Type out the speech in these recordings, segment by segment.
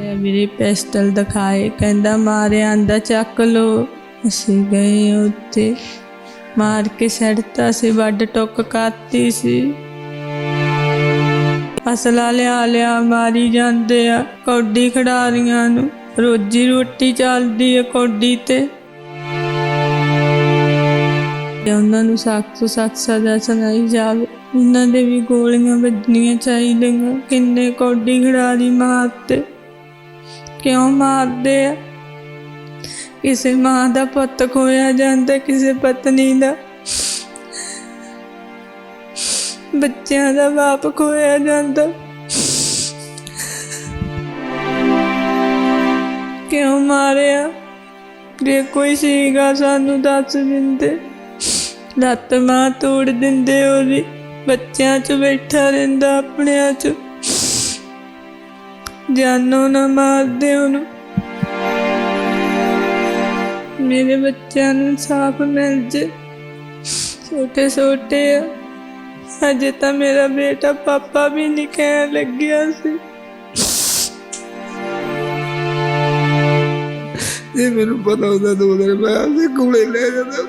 ਮਾਰਿਆ ਮੇਰੇ ਪਿਸਟਲ ਦਿਖਾਏ, ਕਹਿੰਦਾ, ਮਾਰਿਆ ਆਂਦਾ, ਚੱਕ ਲੋ ਅਸੀਂ ਗਏ ਉੱਥੇ, ਮਾਰ ਕੇ ਸੜਤਾ ਸੀ ਵੱਡ ਟੁੱਕ ਕਰਤੀ ਸੀ। ਅਸਲਾ ਲਿਆ ਲਿਆ, ਮਾਰੀ ਜਾਂਦੇ ਆ, ਕੌਡੀ ਖਿਡਾਰੀਆਂ ਨੂੰ। ਰੋਜੀ ਰੋਟੀ ਚੱਲਦੀ ਆ ਕੌਡੀ ਤੇ। ਤੇ ਉਹਨਾਂ ਨੂੰ ਸਖਤ ਤੋਂ ਸਖਤ ਸਜ਼ਾ ਸੁਣਾਈ ਜਾਵੇ, ਉਹਨਾਂ ਦੇ ਵੀ ਗੋਲੀਆਂ ਵੱਜਣੀਆਂ ਚਾਹੀਦੀਆਂ, ਕਿੰਨੇ ਕੌਡੀ ਖਿਡਾਰੀ ਮਾਰਤੇ। ਕਿਉਂ ਮਾਰਦੇ ਆ? ਕਿਸੇ ਮਾਂ ਦਾ ਪੁੱਤ ਖੋਇਆ ਜਾਂਦਾ, ਕਿਸੇ ਪਤਨੀ ਦਾ। ਬੱਚਿਆਂ ਦਾ ਬਾਪ ਖੋਇਆ ਜਾਂਦਾ। ਕਿਉਂ ਮਾਰਿਆ? ਜੇ ਕੋਈ ਸੀਗਾ ਸਾਨੂੰ ਦੱਸ ਦਿੰਦੇ। ਲੱਤ ਮਾਂ ਤੋੜ ਦਿੰਦੇ, ਉਹਦੀ ਬੱਚਿਆਂ 'ਚ ਬੈਠਾ ਰਹਿੰਦਾ, ਆਪਣਿਆਂ 'ਚ। ਜਾਨੋਂ ਨਾ ਮਾਰਦੇ ਉਹਨੂੰ ਮੇਰੇ ਬੱਚਿਆਂ ਨੂੰ ਸਾਫ਼ ਮਿਲ ਜੇ। ਛੋਟੇ ਛੋਟੇ ਆ। ਅਜੇ ਤਾਂ ਮੇਰਾ ਬੇਟਾ ਪਾਪਾ ਵੀ ਨਹੀਂ ਕਹਿਣ ਲੱਗਿਆ ਸੀ। ਜੇ ਮੈਨੂੰ ਪਤਾ ਹੁੰਦਾ ਦੋ ਦਿਨ ਮੈਂ ਆਪਦੇ ਕੋਲੇ ਲੈ ਜਾਂਦਾ।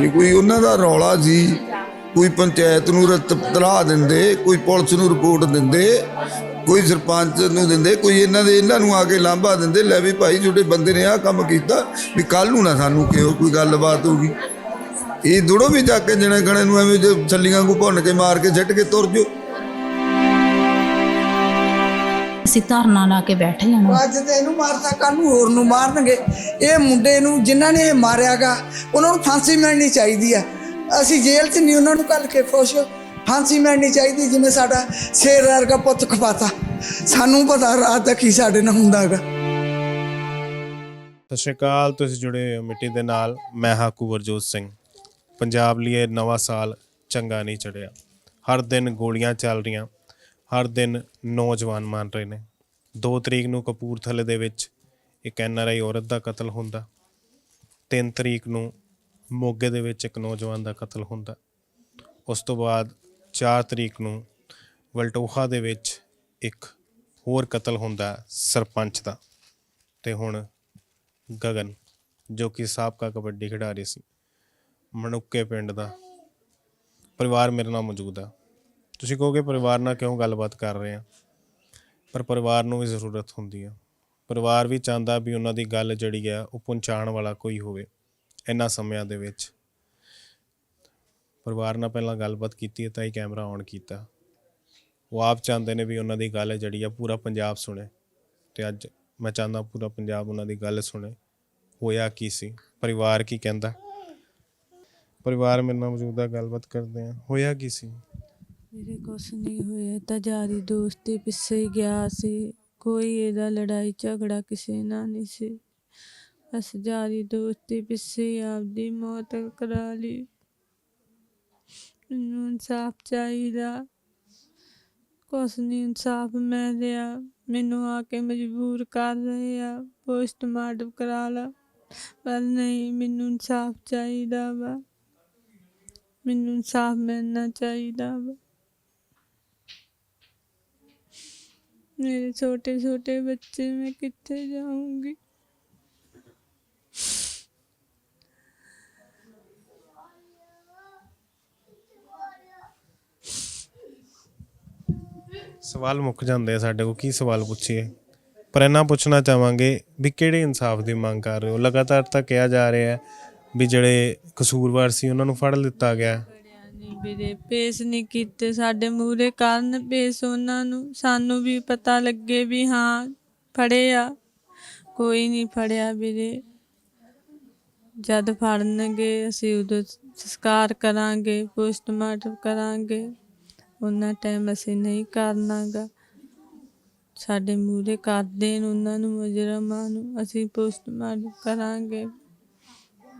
ਜੇ ਕੋਈ ਉਹਨਾਂ ਦਾ ਰੌਲਾ ਸੀ ਕੋਈ ਪੰਚਾਇਤ ਨੂੰ ਰਤ ਤਲਾ ਦਿੰਦੇ ਕੋਈ ਪੁਲਿਸ ਨੂੰ ਰਿਪੋਰਟ ਦਿੰਦੇ ਕੋਈ ਸਰਪੰਚ ਨੂੰ ਦਿੰਦੇ ਕੋਈ ਇਹਨਾਂ ਦੇ ਇਹਨਾਂ ਨੂੰ ਆ ਕੇ ਲਾਂਭਾ ਦਿੰਦੇ ਲੈ ਵੀ ਭਾਈ ਤੁਹਾਡੇ ਬੰਦੇ ਨੇ ਆਹ ਕੰਮ ਕੀਤਾ ਵੀ ਕੱਲ ਨੂੰ ਨਾ ਸਾਨੂੰ ਕਿਹੋ ਕੋਈ ਗੱਲਬਾਤ ਹੋਗੀ ਇਹ ਦੁੜੋ ਵੀ ਜਾ ਕੇ ਜਣੇ ਗਣੇ ਨੂੰ ਐਵੇਂ ਜੇ ਛੱਲੀਆਂ ਨੂੰ ਭੁੰਨ ਕੇ ਮਾਰ ਕੇ ਛੱਟ ਕੇ ਤੁਰ ਜਾਓ। ਅਸੀਂ ਧਰਨਾ ਲਾ ਕੇ ਬੈਠ ਜਾਣਾ ਅੱਜ ਤੇ ਇਹਨੂੰ ਮਾਰਤਾ ਕੱਲ ਨੂੰ ਹੋਰ ਨੂੰ ਮਾਰਨਗੇ। ਇਹ ਮੁੰਡੇ ਨੂੰ ਜਿਨ੍ਹਾਂ ਨੇ ਇਹ ਮਾਰਿਆਗਾ ਉਹਨਾਂ ਨੂੰ ਫਾਂਸੀ ਮਿਲਣੀ ਚਾਹੀਦੀ ਆ। ਅਸੀਂ ਜੇਲ੍ਹ 'ਚ ਨਹੀਂ, ਉਹਨਾਂ ਨੂੰ ਕੱਲ ਕੇ ਖੁਸ਼ ਫਾਂਸੀ ਮਿਲਣੀ ਚਾਹੀਦੀ, ਜਿਵੇਂ ਸਾਡਾ ਸ਼ੇਰ ਵਰਗਾ ਪੁੱਤ ਖਪਾਤਾ ਸਾਨੂੰ ਪਤਾ ਰਾਤ ਦਾ ਕੀ ਸਾਡੇ ਨਾਲ ਹੁੰਦਾਗਾ ਸਤਿ ਸ਼੍ਰੀ ਅਕਾਲ, ਤੁਸੀਂ ਜੁੜੇ ਹੋ ਮਿੱਟੀ ਦੇ ਨਾਲ। ਮੈਂ ਹਾਂ ਕੁਵਰਜੋਤ ਸਿੰਘ। ਪੰਜਾਬ ਲਈ ਇਹ ਨਵਾਂ ਸਾਲ ਚੰਗਾ ਨਹੀਂ ਚੜਿਆ। ਹਰ ਦਿਨ ਗੋਲੀਆਂ ਚੱਲ ਰਹੀਆਂ। ਹਰ ਦਿਨ ਨੌਜਵਾਨ ਮਰ ਰਹੇ ਨੇ। 2 ਤਰੀਕ ਨੂੰ ਕਪੂਰਥਲੇ ਦੇ ਵਿੱਚ ਇੱਕ ਐਨਆਰਆਈ ਔਰਤ ਦਾ ਕਤਲ ਹੁੰਦਾ। 3 ਤਰੀਕ ਨੂੰ ਮੋਗੇ ਦੇ ਵਿੱਚ ਇੱਕ ਨੌਜਵਾਨ ਦਾ ਕਤਲ ਹੁੰਦਾ। ਉਸ ਤੋਂ ਬਾਅਦ 4 ਤਰੀਕ ਨੂੰ ਵਲਟੋਹਾ ਦੇ ਵਿੱਚ ਇੱਕ ਹੋਰ ਕਤਲ ਹੁੰਦਾ ਸਰਪੰਚ ਦਾ ਤੇ ਹੁਣ ਗਗਨ, ਜੋ ਕਿ ਸਾਬਕਾ ਕਬੱਡੀ ਖਿਡਾਰੀ ਸੀ ਮਣੁੱਕੇ ਪਿੰਡ ਦਾ ਪਰਿਵਾਰ ਮੇਰੇ ਨਾਲ ਮੌਜੂਦ ਆ। ਤੁਸੀਂ ਕਹੋਗੇ ਪਰਿਵਾਰ ਨਾਲ ਕਿਉਂ ਗੱਲਬਾਤ ਕਰ ਰਹੇ ਆ? ਪਰ ਪਰਿਵਾਰ ਨੂੰ ਵੀ ਜ਼ਰੂਰਤ ਹੁੰਦੀ ਆ। ਪਰਿਵਾਰ ਵੀ ਚਾਹੁੰਦਾ ਵੀ ਉਹਨਾਂ ਦੀ ਗੱਲ ਜਿਹੜੀ ਆ ਉਹ ਪਹੁੰਚਾਉਣ ਵਾਲਾ ਕੋਈ ਹੋਵੇ। ਇਹਨਾਂ ਸਮਿਆਂ ਦੇ ਵਿੱਚ। ਪਰਿਵਾਰ ਨਾਲ ਪਹਿਲਾਂ ਗੱਲਬਾਤ ਕੀਤੀ, ਤਾਂ ਹੀ ਕੈਮਰਾ ਔਨ ਕੀਤਾ। ਉਹ ਆਪ ਚਾਹੁੰਦੇ ਨੇ ਵੀ ਉਹਨਾਂ ਦੀ ਗੱਲ ਜਿਹੜੀ ਆ ਪੂਰਾ ਪੰਜਾਬ ਸੁਣੇ। ਤੇ ਅੱਜ ਮੈਂ ਚਾਹੁੰਦਾ ਪੂਰਾ ਪੰਜਾਬ ਉਹਨਾਂ ਦੀ ਗੱਲ ਸੁਣੇ। ਹੋਇਆ ਕੀ ਸੀ? ਪਰਿਵਾਰ ਕੀ ਕਹਿੰਦਾ? ਪਰਿਵਾਰ ਮੇਰੇ ਨਾਲ ਮੌਜੂਦਾ ਆ ਗੱਲਬਾਤ ਕਰਦੇ ਆ। ਹੋਇਆ ਕੀ ਸੀ? ਮੇਰੇ ਕੁਛ ਨਹੀਂ ਹੋਇਆ, ਤਾਂ ਯਾਰੀ ਦੋਸਤੀ ਪਿੱਛੇ ਹੀ ਗਿਆ ਸੀ। ਕੋਈ ਇਹਦਾ ਲੜਾਈ ਝਗੜਾ ਕਿਸੇ ਨਾਲ ਨਹੀਂ ਸੀ। ਬਸ ਯਾਰੀ ਦੋਸਤੀ ਪਿੱਛੇ ਹੀ ਆਪਦੀ ਮੌਤ ਕਰਾ ਲਈ ਮੈਨੂੰ ਇਨਸਾਫ ਚਾਹੀਦਾ ਕੁਛ ਨਹੀਂ ਇਨਸਾਫ ਮੈਂ ਲਿਆ ਮੈਨੂੰ ਆ ਕੇ ਮਜਬੂਰ ਕਰ ਰਹੇ ਆ ਪੋਸਟਮਾਰਟਮ ਕਰਾ ਲਾ ਪਰ ਨਹੀਂ ਮੈਨੂੰ ਇਨਸਾਫ ਚਾਹੀਦਾ ਵਾ ਮੈਨੂੰ ਇਨਸਾਫ ਮਿਲਣਾ ਚਾਹੀਦਾ ਵਾ ਮੇਰੇ ਛੋਟੇ ਛੋਟੇ ਬੱਚੇ ਮੈਂ ਕਿੱਥੇ ਜਾਊਂਗੀ ਸਵਾਲ ਮੁੱਕ ਜਾਂਦੇ ਆ ਸਾਡੇ ਕੋਲ, ਕੀ ਸਵਾਲ ਪੁੱਛੀਏ? ਪਰ ਇਹਨਾਂ ਪੁੱਛਣਾ ਚਾਹਾਂਗੇ ਵੀ ਕਿਹੜੇ ਇਨਸਾਫ ਦੀ ਮੰਗ ਕਰ ਰਹੇ ਹੋ? ਲਗਾਤਾਰ ਤਾਂ ਕਿਹਾ ਜਾ ਰਿਹਾ ਹੈ ਵੀ ਜਿਹੜੇ ਕਸੂਰਵਾਰ ਸੀ ਉਹਨਾਂ ਨੂੰ ਫੜ ਲਿੱਤਾ ਗਿਆ ਨਹੀਂ ਵੀਰੇ, ਪੇਸ਼ ਨਹੀਂ ਕੀਤੇ ਸਾਡੇ ਮੂਹਰੇ ਕਾਰਨ ਪੇਸ਼ ਉਹਨਾਂ ਨੂੰ। ਸਾਨੂੰ ਵੀ ਪਤਾ ਲੱਗੇ ਵੀ ਹਾਂ, ਫੜੇ ਆ। ਕੋਈ ਨਹੀਂ ਫੜਿਆ ਵੀਰੇ। ਜਦ ਫੜਨਗੇ, ਅਸੀਂ ਉਦੋਂ ਸੰਸਕਾਰ ਕਰਾਂਗੇ, ਪੋਸਟਮਾਰਟਮ ਕਰਾਂਗੇ। ਉਹਨਾਂ ਟਾਈਮ ਅਸੀਂ ਨਹੀਂ ਕਰਨਾਗਾ। ਸਾਡੇ ਮੂਹਰੇ ਕਰ ਦੇਣ ਉਹਨਾਂ ਨੂੰ ਮੁਜਰਮਾਂ ਨੂੰ। ਅਸੀਂ ਪੋਸਟਮਾਰਟਮ ਕਰਾਂਗੇ।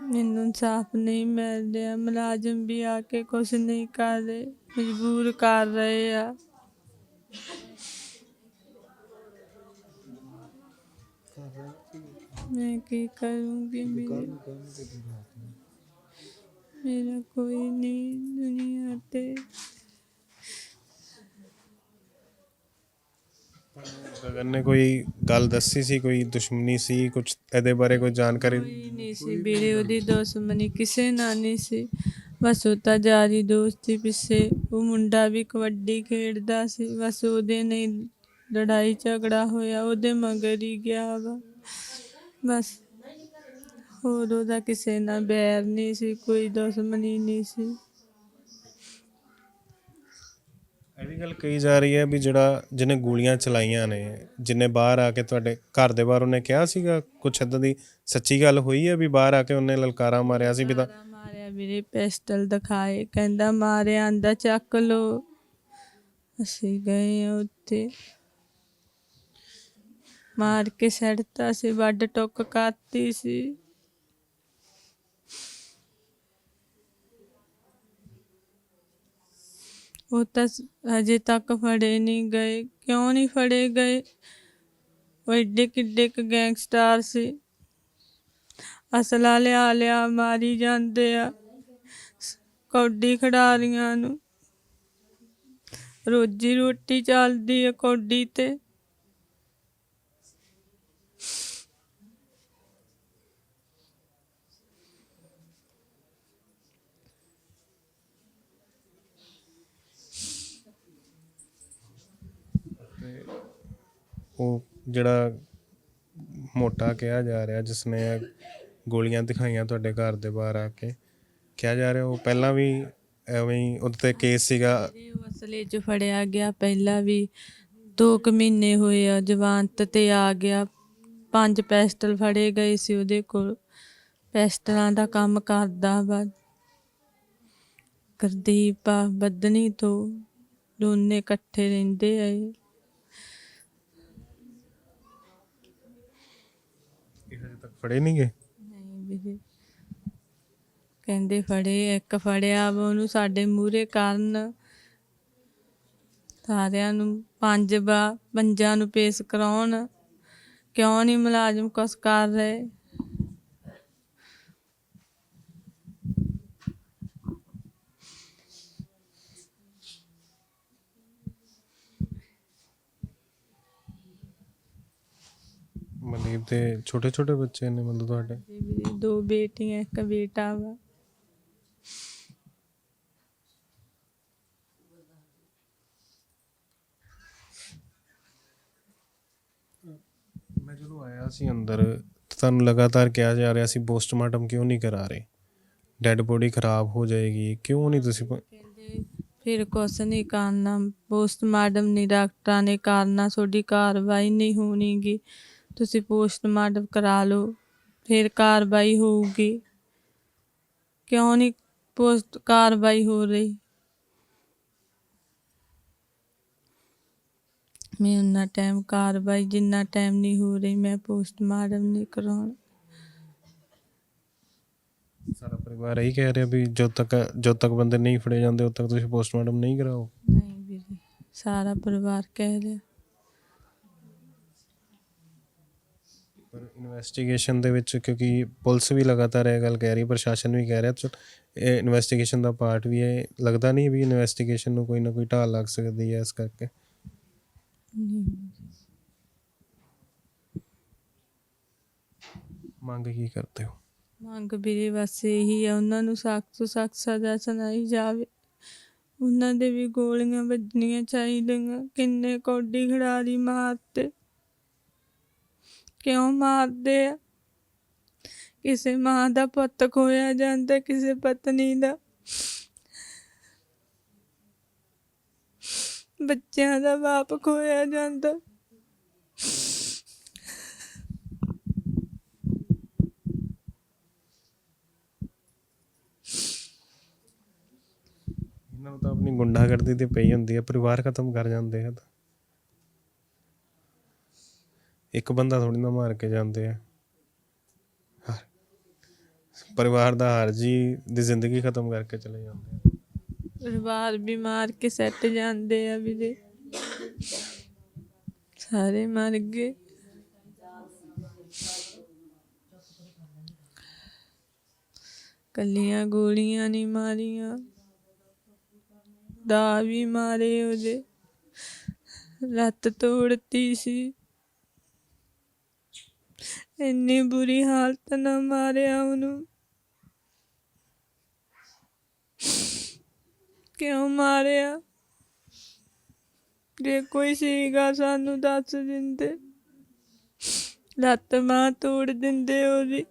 ਮੈਨੂੰ ਇਨਸਾਫ ਨਹੀਂ ਮਿਲ ਰਿਹਾ। ਮੁਲਾਜ਼ਮ ਵੀ ਆ ਕੇ ਕੁਛ ਨਹੀਂ ਕਰ ਰਹੇ। ਮਜਬੂਰ ਕਰ ਰਹੇ ਆ। ਮੈਂ ਕੀ ਕਰੂੰਗੀ? ਮੇਰੇ ਮੇਰਾ ਕੋਈ ਨਹੀਂ ਦੁਨੀਆ ਤੇ। ਗਗਨ ਨੇ ਕੋਈ ਗੱਲ ਦੱਸੀ ਸੀ, ਕੋਈ ਦੁਸ਼ਮਣੀ ਸੀ ਕੁਝ ਇਹਦੇ ਬਾਰੇ ਕੋਈ ਜਾਣਕਾਰੀ? ਕੋਈ ਨਹੀਂ ਸੀ, ਵੀਰੇ ਉਹਦੀ ਦੁਸ਼ਮਣੀ ਕਿਸੇ ਨਾਲ ਨਹੀਂ ਸੀ। ਬਸ ਉਹ ਤਾਂ ਜਾਰੀ ਦੋਸਤੀ ਪਿੱਛੇ। ਉਹ ਮੁੰਡਾ ਵੀ ਕਬੱਡੀ ਖੇਡਦਾ ਸੀ। ਬਸ ਉਹਦੇ ਨਹੀਂ ਲੜਾਈ ਝਗੜਾ ਹੋਇਆ, ਉਹਦੇ ਮਗਰ ਹੀ ਗਿਆ ਵਾ। ਬਸ ਹੋਰ ਉਹਦਾ ਕਿਸੇ ਨਾਲ ਬੈਰ ਨਹੀਂ ਸੀ, ਕੋਈ ਦੁਸ਼ਮਣੀ ਨਹੀਂ ਸੀ। ਗੱਲ ਕਹੀ ਜਾ ਰਹੀ ਹੈ ਵੀ ਜਿਹੜਾ ਜਿਹਨੇ ਗੋਲੀਆਂ ਚਲਾਈਆਂ ਨੇ, ਜਿਹਨੇ ਬਾਹਰ ਆ ਕੇ ਤੁਹਾਡੇ ਘਰ ਦੇ ਬਾਹਰ ਉਹਨੇ ਕਿਹਾ ਸੀਗਾ, ਕੁਛ ਏਦਾਂ ਦੀ ਸੱਚੀ ਗੱਲ ਹੋਈ ਹੈ ਵੀ ਬਾਹਰ ਆ ਕੇ ਉਹਨੇ ਲਲਕਾਰਾ ਮਾਰਿਆ ਸੀ ਵੀ ਤਾਂ ਮਾਰਿਆ, ਵੀਰੇ, ਪਿਸਟਲ ਦਿਖਾਏ, ਕਹਿੰਦਾ ਮਾਰਿਆ, ਆਂਦਾ ਚੱਕ ਲੋ ਅਸੀਂ ਗਏ ਆ ਉੱਥੇ। ਮਾਰ ਕੇ ਸੜਤਾ ਸੀ ਵੱਡ ਟੁੱਕ ਕਰਤੀ ਸੀ। ਉਹ ਤਾਂ ਅਜੇ ਤੱਕ ਫੜੇ ਨਹੀਂ ਗਏ। ਕਿਉਂ ਨਹੀਂ ਫੜੇ ਗਏ? ਉਹ ਏਡੇ ਕਿੱਡੇ ਕੁ ਗੈਂਗਸਟਰ ਸੀ। ਅਸਲਾ ਲਿਆ ਲਿਆ ਮਾਰੀ ਜਾਂਦੇ ਆ। ਕੌਡੀ ਖਿਡਾਰੀਆਂ ਨੂੰ। ਰੋਜੀ ਰੋਟੀ ਚੱਲਦੀ ਆ ਕੌਡੀ ਤੇ। ਉਹ ਜਿਹੜਾ ਮੋਟਾ ਕਿਹਾ ਜਾ ਰਿਹਾ, ਜਿਸਨੇ ਇਹ ਗੋਲੀਆਂ ਦਿਖਾਈਆਂ ਤੁਹਾਡੇ ਘਰ ਦੇ ਬਾਹਰ ਆ ਕੇ, ਕਿਹਾ ਜਾ ਰਿਹਾ ਉਹ ਪਹਿਲਾਂ ਵੀ ਐਵੇਂ ਹੀ ਉਹਦੇ ਤੇ ਕੇਸ ਸੀਗਾ? ਉਹ ਅਸਲੇ 'ਚ ਫੜਿਆ ਗਿਆ, ਪਹਿਲਾਂ ਵੀ 2 ਮਹੀਨੇ ਹੋਏ ਆ ਜਵਾਨਤ ਤੇ ਆ ਗਿਆ। ਪੰਜ ਪੈਸਟਲ ਫੜੇ ਗਏ ਸੀ ਉਹਦੇ ਕੋਲ। ਪੈਸਟਲਾਂ ਦਾ ਕੰਮ ਕਰਦਾ ਵਾ। ਗੁਰਦੀਪ ਆ ਬੱਦਨੀ ਤੋਂ, ਦੋਨੇ ਇਕੱਠੇ ਰਹਿੰਦੇ ਆ ਇਹ ਇਹ ਹਜੇ ਤੱਕ ਫੜੇ ਨਹੀਂ ਗਏ? ਨਹੀਂ ਵੀਰੇ। ਕਹਿੰਦੇ ਫੜੇ, ਇੱਕ ਫੜਿਆ ਵਾ ਉਹਨੂੰ ਸਾਡੇ ਮੂਹਰੇ ਕਰਨ। ਸਾਰਿਆਂ ਨੂੰ ਪੰਜ ਬਾ ਪੰਜਾਂ ਨੂੰ ਪੇਸ਼ ਕਰਾਉਣ। ਕਿਉਂ ਨਹੀਂ ਮੁਲਾਜ਼ਮ ਕੁਛ ਕਰ ਰਹੇ? ਮਨਦੀਪ ਦੇ ਛੋਟੇ ਛੋਟੇ ਬੱਚੇ ਨੇ ਮਤਲਬ ਤੁਹਾਡੇ? ਦੋ ਬੇਟੀਆਂ ਇੱਕ ਬੇਟਾ ਵਾ। ਮੈਂ ਜਦੋਂ ਆਇਆ ਸੀ ਅੰਦਰ ਤੁਹਾਨੂੰ ਲਗਾਤਾਰ ਕਿਹਾ ਜਾ ਰਿਹਾ ਸੀ ਪੋਸਟਮਾਰਟਮ ਕਿਉਂ ਨਹੀਂ ਕਰਾ ਰਹੇ? ਡੈੱਡ ਬੋਡੀ ਖਰਾਬ ਹੋ ਜਾਏਗੀ ਕਿਉਂ ਨਹੀਂ ਤੁਸੀਂ ਪ- ਕਹਿੰਦੇ ਫਿਰ ਕੁਛ ਨਹੀਂ ਕਰਨਾ ਪੋਸਟਮਾਰਟਮ ਨਹੀਂ ਡਾਕਟਰਾਂ ਨੇ ਕਰਨਾ ਤੁਹਾਡੀ ਕਾਰਵਾਈ ਨਹੀਂ ਹੋਣੀਗੀ। ਤੁਸੀਂ ਪੋਸਟਮਾਰਟਮ ਕਰਾ ਲਓ ਫਿਰ ਕਾਰਵਾਈ ਹੋਊਗੀ। ਕਿਉਂ ਨਹੀਂ ਪੋਸਟ ਕਾਰਵਾਈ ਹੋ ਰਹੀ? ਮੈਂ ਉਹਨਾਂ ਟਾਈਮ ਕਾਰਵਾਈ ਜਿੰਨਾ ਟਾਈਮ ਨਹੀਂ ਹੋ ਰਹੀ ਮੈਂ ਪੋਸਟਮਾਰਟਮ ਨਹੀਂ ਕਰਾਉਣਾ। ਸਾਰਾ ਪਰਿਵਾਰ ਇਹੀ ਕਹਿ ਰਿਹਾ ਵੀ ਜਦ ਤੱਕ ਜਦ ਤੱਕ ਬੰਦੇ ਨਹੀਂ ਫੜੇ ਜਾਂਦੇ ਉਦ ਤੱਕ ਤੁਸੀਂ ਪੋਸਟਮਾਰਟਮ ਨਹੀਂ ਕਰਾਓ। ਨਹੀਂ ਵੀਰੇ ਸਾਰਾ ਪਰਿਵਾਰ ਕਹਿ ਰਿਹਾ। ਪਰ ਇਨਵੈਸਟੀਗੇਸ਼ਨ ਦੇ ਵਿੱਚ ਕਿਉਂਕਿ ਪੁਲਿਸ ਵੀ ਲਗਾਤਾਰ ਇਹ ਗੱਲ ਕਹਿ ਰਹੀ, ਪ੍ਰਸ਼ਾਸਨ ਵੀ ਕਹਿ ਰਿਹਾ ਚਲੋ ਇਹ ਇਨਵੈਸਟੀਗੇਸ਼ਨ ਦਾ ਪਾਰਟ ਵੀ ਹੈ ਲੱਗਦਾ ਨਹੀਂ ਵੀ ਇਨਵੈਸਟੀਗੇਸ਼ਨ ਨੂੰ ਕੋਈ ਨਾ ਕੋਈ ਢਾਲ ਲੱਗ ਸਕਦੀ ਹੈ ਇਸ ਕਰਕੇ। ਮੰਗ ਕੀ ਕਰਦੇ ਹੋ? ਮੰਗ ਵੀਰੇ ਬਸ ਇਹੀ ਆ ਉਹਨਾਂ ਨੂੰ ਸਖਤ ਤੋਂ ਸਖਤ ਸਜ਼ਾ ਸੁਣਾਈ ਜਾਵੇ। ਉਹਨਾਂ ਦੇ ਵੀ ਗੋਲੀਆਂ ਵੱਜਣੀਆਂ ਚਾਹੀਦੀਆਂ, ਕਿੰਨੇ ਕੌਡੀ ਖਿਡਾਰੀ ਮਾਰਤੇ ਕਿਉਂ ਮਾਰਦੇ ਆ? ਕਿਸੇ ਮਾਂ ਦਾ ਪੁੱਤ ਖੋਇਆ ਜਾਂਦਾ, ਕਿਸੇ ਪਤਨੀ ਦਾ। ਬੱਚਿਆਂ ਦਾ ਬਾਪ ਖੋਇਆ ਜਾਂਦਾ। ਇਹਨਾਂ ਨੂੰ ਤਾਂ ਆਪਣੀ ਗੁੰਡਾਗਰਦੀ ਤੇ ਪਈ ਹੁੰਦੀ ਹੈ ਪਰਿਵਾਰ ਖਤਮ ਕਰ ਜਾਂਦੇ ਆ ਤਾਂ। ਇੱਕ ਬੰਦਾ ਥੋੜੀ ਨਾ ਮਾਰ ਕੇ ਜਾਂਦੇ ਆ। ਪਰਿਵਾਰ ਦਾ ਹਰ ਜੀ ਦੀ ਜ਼ਿੰਦਗੀ ਖਤਮ ਕਰਕੇ ਚਲੇ ਜਾਂਦੇ ਆ। ਪਰਿਵਾਰ ਵੀ ਮਾਰ ਕੇ ਸੱਟ ਜਾਂਦੇ ਆ ਵੀਰੇ। ਸਾਰੇ ਮਰ ਗਏ। ਕੱਲੀਆਂ ਗੋਲੀਆਂ ਨਹੀਂ ਮਾਰੀਆਂ। ਦਾ ਵੀ ਮਾਰੇ ਉਹਦੇ। ਲੱਤ ਤੋੜਤੀ ਸੀ। ਇੰਨੀ ਬੁਰੀ ਹਾਲਤ ਨਾ ਮਾਰਿਆ ਉਹਨੂੰ। ਕਿਉਂ ਮਾਰਿਆ? ਜੇ ਕੋਈ ਸੀਗਾ ਸਾਨੂੰ ਦੱਸ ਦਿੰਦੇ। ਲੱਤ ਮਾਂ ਤੋੜ ਦਿੰਦੇ ਉਹਦੀ।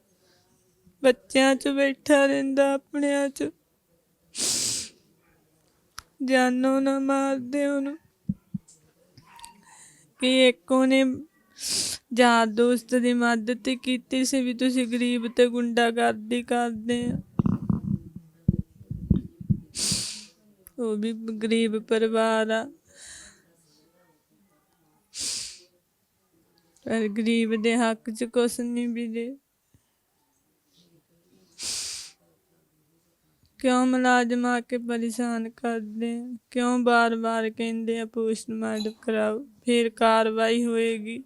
ਬੱਚਿਆਂ 'ਚ ਬੈਠਾ ਰਹਿੰਦਾ ਆਪਣਿਆਂ 'ਚ। ਜਾਨੋਂ ਨਾ ਮਾਰਦੇ ਉਹਨੂੰ। ਕਿ ਇੱਕ ਉਹਨੇ ਯਾਰ ਦੋਸਤ ਦੀ ਮਦਦ ਕੀਤੀ ਸੀ ਵੀ ਤੁਸੀਂ ਗਰੀਬ ਤੇ ਗੁੰਡਾਗਰਦੀ ਕਰਦੇ ਆ? ਉਹ ਵੀ ਗਰੀਬ ਪਰਿਵਾਰ ਆ। ਪਰ ਗਰੀਬ ਦੇ ਹੱਕ 'ਚ ਕੁਛ ਨਹੀਂ ਵੀਰੇ ਕਿਉਂ ਮੁਲਾਜ਼ਮ ਆ ਕੇ ਪਰੇਸ਼ਾਨ ਕਰਦੇ ਆ? ਕਿਉਂ ਬਾਰ-ਬਾਰ ਕਹਿੰਦੇ ਆ, ਪੋਸਟਮਾਰਟਮ ਕਰਾਓ, ਫਿਰ ਕਾਰਵਾਈ ਹੋਏਗੀ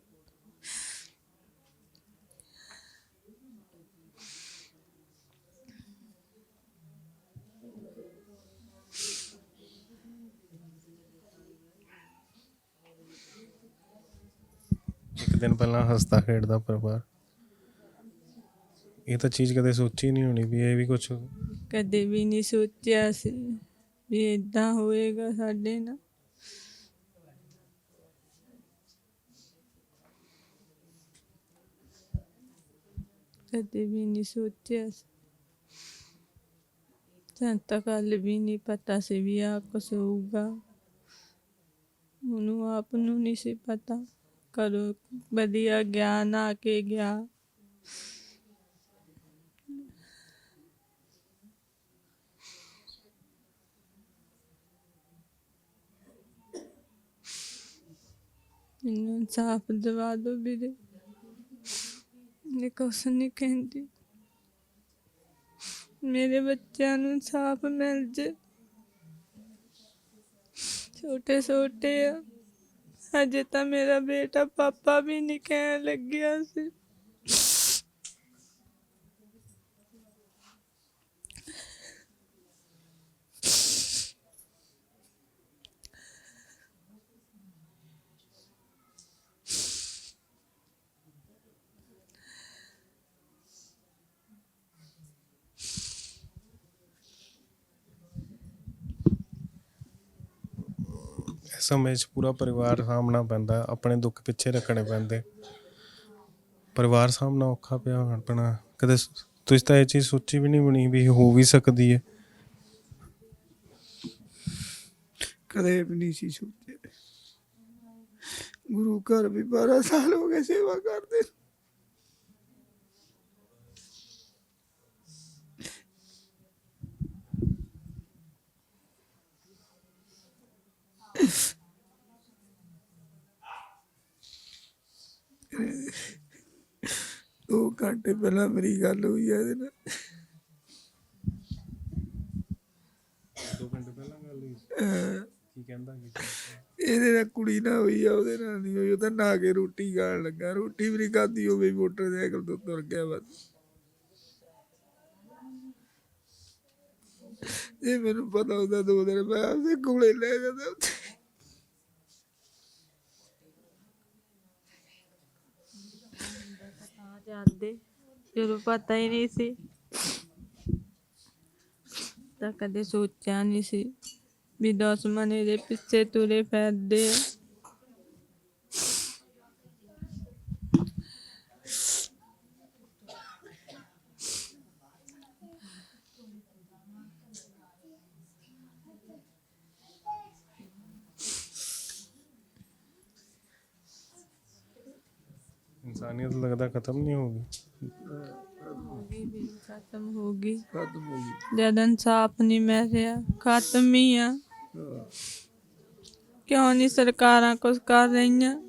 ਇੱਕ ਦਿਨ ਪਹਿਲਾਂ ਹੱਸਦਾ ਖੇਡਦਾ ਪਰਿਵਾਰ। ਇਹ ਤਾਂ ਚੀਜ਼ ਕਦੇ ਸੋਚੀ ਨਹੀਂ ਹੋਣੀ ਵੀ ਇਹ ਵੀ ਕੁਝ ਕਦੇ ਵੀ ਨਹੀਂ ਸੋਚਿਆ ਸੀ ਵੀ ਇਦਾਂ ਹੋਏਗਾ ਸਾਡੇ ਨਾਲ। ਕਦੇ ਵੀ ਨਹੀਂ ਸੋਚਿਆ ਸੀ। ਸਾਨੂੰ ਤਾਂ ਕੱਲ ਵੀ ਨਹੀਂ ਪਤਾ ਸੀ ਵੀ ਆ ਕੁਛ ਹੋਊਗਾ। ਉਹਨੂੰ ਆਪ ਨੂੰ ਨਹੀਂ ਸੀ ਪਤਾ। ਕਰੋ, ਵਧੀਆ ਗਿਆਨ ਆ ਕੇ ਗਿਆ। ਮੈਨੂੰ ਇਨਸਾਫ ਦਿਵਾ ਦੋ ਵੀਰੇ। ਮੈਂ ਕੁਛ ਨਹੀਂ ਕਹਿੰਦੀ। ਮੇਰੇ ਬੱਚਿਆਂ ਨੂੰ ਇਨਸਾਫ ਮਿਲ ਜੇ। ਛੋਟੇ ਛੋਟੇ ਆ। ਅਜੇ ਤਾਂ ਮੇਰਾ ਬੇਟਾ ਪਾਪਾ ਵੀ ਨਹੀਂ ਕਹਿਣ ਲੱਗਿਆ ਸੀ। ਇਸ ਸਮੇਂ 'ਚ ਪੂਰਾ ਪਰਿਵਾਰ ਸਾਹਮਣਾ ਪੈਂਦਾ, ਆਪਣੇ ਦੁੱਖ ਪਿੱਛੇ ਰੱਖਣੇ ਪੈਂਦੇ। ਪਰਿਵਾਰ ਸਾਹਮਣਾ ਔਖਾ ਪਿਆ ਆਪਣਾ ਕਦੇ ਤੁਸੀਂ ਤਾਂ ਇਹ ਚੀਜ਼ ਸੋਚੀ ਵੀ ਨਹੀਂ ਬਣੀ ਵੀ ਇਹ ਹੋ ਵੀ ਸਕਦੀ ਹੈ ਕਦੇ ਵੀ ਨਹੀਂ ਸੀ ਸੋਚਿਆ। ਗੁਰੂ ਘਰ ਵੀ 12 ਸਾਲ ਹੋ ਗਏ ਸੇਵਾ ਕਰਦੇ ਨੂੰ। ਦੋ ਘੰਟੇ ਪਹਿਲਾਂ ਮੇਰੀ ਗੱਲ ਹੋਈ ਆ ਇਹਦੇ ਨਾਲ। 2 ਘੰਟੇ ਪਹਿਲਾਂ ਗੱਲ ਹੋਈ ਕੀ ਕਹਿੰਦਾ ਕੀ ਇਹਦੇ ਨਾਲ ਕੁੜੀ ਨਾ ਹੋਈ ਆ ਉਹਦੇ ਨਾਲ ਨਹੀਂ ਹੋਈ ਉਹ ਤਾਂ ਨਹਾ ਕੇ ਰੋਟੀ ਖਾਣ ਲੱਗਾ। ਰੋਟੀ ਵੀ ਨਹੀਂ ਖਾਧੀ ਹੋਵੇ ਮੋਟਰਸਾਈਕਲ ਤੋਂ ਤੁਰ ਗਿਆ ਬਸ। ਜੇ ਮੈਨੂੰ ਪਤਾ ਹੁੰਦਾ ਦੋ ਦਿਨ ਮੈਂ ਆਪਦੇ ਕੋਲੇ ਲੈ ਜਾਂਦਾ ਉੱਥੇ ਆ ਜਾਂਦੇ। ਜਦੋਂ ਪਤਾ ਹੀ ਨਹੀਂ ਸੀ। ਤਾਂ ਕਦੇ ਸੋਚਿਆ ਨਹੀਂ ਸੀ ਵੀ ਦੁਸ਼ਮਣ ਇਹਦੇ ਪਿੱਛੇ ਤੁਰੇ ਫਿਰਦੇ ਆ। ਲੱਗਦਾ ਖਤਮ ਨਹੀਂ ਹੋਊਗੀ ਹੋਗੀ ਵੀ ਖਤਮ ਹੋ ਗਈ। ਖਤਮ ਹੋ ਗਈ। ਜਦ ਇਨਸਾਫ ਨਹੀਂ ਮਿਲ ਰਿਹਾ ਖਤਮ ਹੀ ਆ। ਕਿਉਂ ਨਹੀਂ ਸਰਕਾਰਾਂ ਕੁਝ ਕਰ ਰਹੀਆਂ?